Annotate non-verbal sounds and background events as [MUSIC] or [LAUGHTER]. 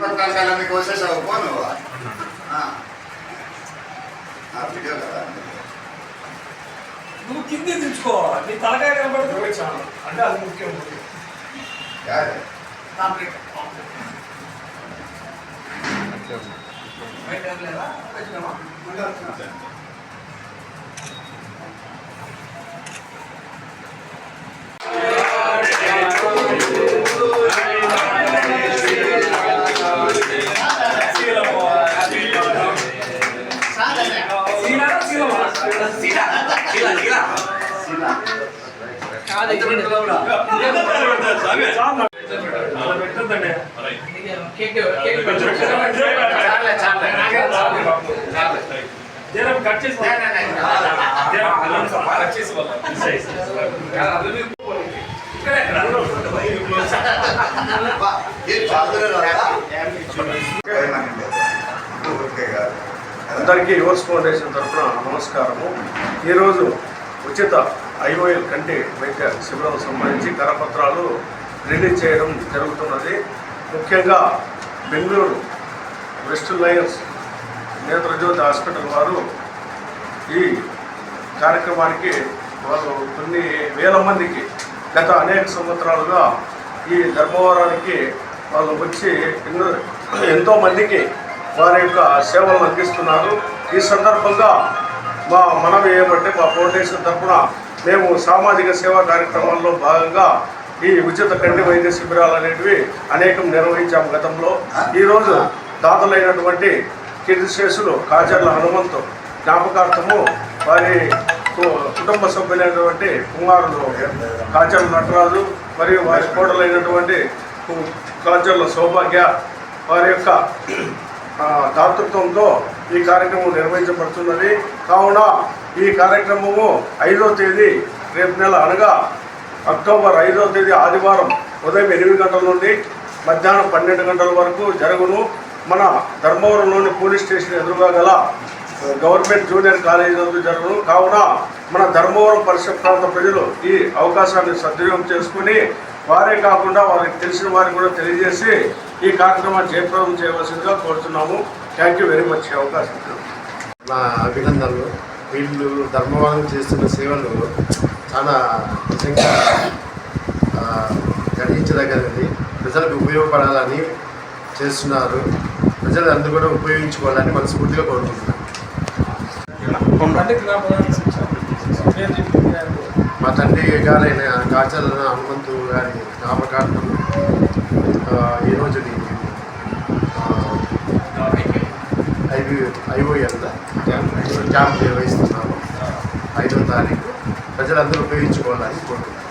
తలకాయలన్నీ కోసేసావు పో నువ్వు వీడియో కదా. నువ్వు కింది దించుకో నీ తలకాయ కనబడుతుంది చాలు అంటే అది ముఖ్యం. కాంప్లీట్ లేదా? కట్ చేసి కట్ చేసి. [LAUGHS] అందరికీ యువర్స్ ఫౌండేషన్ తరఫున నమస్కారము. ఈరోజు ఉచిత ఐఓఎల్ కంటి వైద్య శిబిరం సంబంధించి కరపత్రాలు రిలీజ్ చేయడం జరుగుతున్నది. ముఖ్యంగా Bengaluru west lions Netrajyothi hospital వారు ఈ కార్యక్రమానికి వాళ్ళు కొన్ని వేల మందికి గత అనేక సంవత్సరాలుగా ఈ ధర్మవరానికి వాళ్ళు వచ్చి ఎన్నో ఎంతో మందికి వారి యొక్క సేవలను అందిస్తున్నారు. ఈ సందర్భంగా మా మనవి ఏమంటే మా ఫౌండేషన్ తరఫున మేము సామాజిక సేవా కార్యక్రమాల్లో భాగంగా ఈ ఉచిత కంటి వైద్య శిబిరాలు అనేటివి అనేకం నిర్వహించాము గతంలో. ఈరోజు దాతలైనటువంటి కీర్తిశేషులు కాజర్ల హనుమంతు జ్ఞాపకార్థము వారి కు- కుటుంబ సభ్యులైనటువంటి కుమారులు కాజర్ల నటరాజు మరియు వారి కోడలైనటువంటి కాజర్ల సౌభాగ్య వారి యొక్క దాతృత్వంతో ఈ కార్యక్రమం నిర్వహించబడుతున్నది. కావున ఈ కార్యక్రమము ఐదో తేదీ రేపు నెల అనగా అక్టోబర్ ఐదో తేదీ ఆదివారం ఉదయం ఎనిమిది గంటల నుండి మధ్యాహ్నం పన్నెండు గంటల వరకు జరుగును. మన ధర్మవరంలోని పోలీస్ స్టేషన్ ఎదురుగా గల గవర్నమెంట్ జూనియర్ కాలేజీ నందు జరుగును. కావున మన ధర్మవరం పరిసర ప్రాంత ప్రజలు ఈ అవకాశాన్ని సద్వినియోగం చేసుకుని వారే కాకుండా వారికి తెలిసిన వారికి కూడా తెలియజేసి ఈ కార్యక్రమాన్ని జయప్రదం చేయవలసిందిగా కోరుతున్నాము థ్యాంక్ యూ వెరీ మచ్ అవకాశం నా అభినందనలు. వీళ్ళు ధర్మవరం చేస్తున్న సేవలు చాలా నిజంగా ఆ, ప్రజలకు ఉపయోగపడాలని చేస్తున్నారు. ప్రజలు అందరూ కూడా ఉపయోగించుకోవాలని మనస్ఫూర్తిగా కోరుకుంటున్నాను. మా తండ్రి గారైన కాచల హనుమంతు గారి జ్ఞాపకార్థం ఆ, ఐదు రోజు ఐవి ఐఓఎల్ క్యాంప్ నిర్వహిస్తున్నాము. ఐదో తారీఖు. ప్రజలందరూ ఉపయోగించుకోవాలని కోరుకుంటున్నాను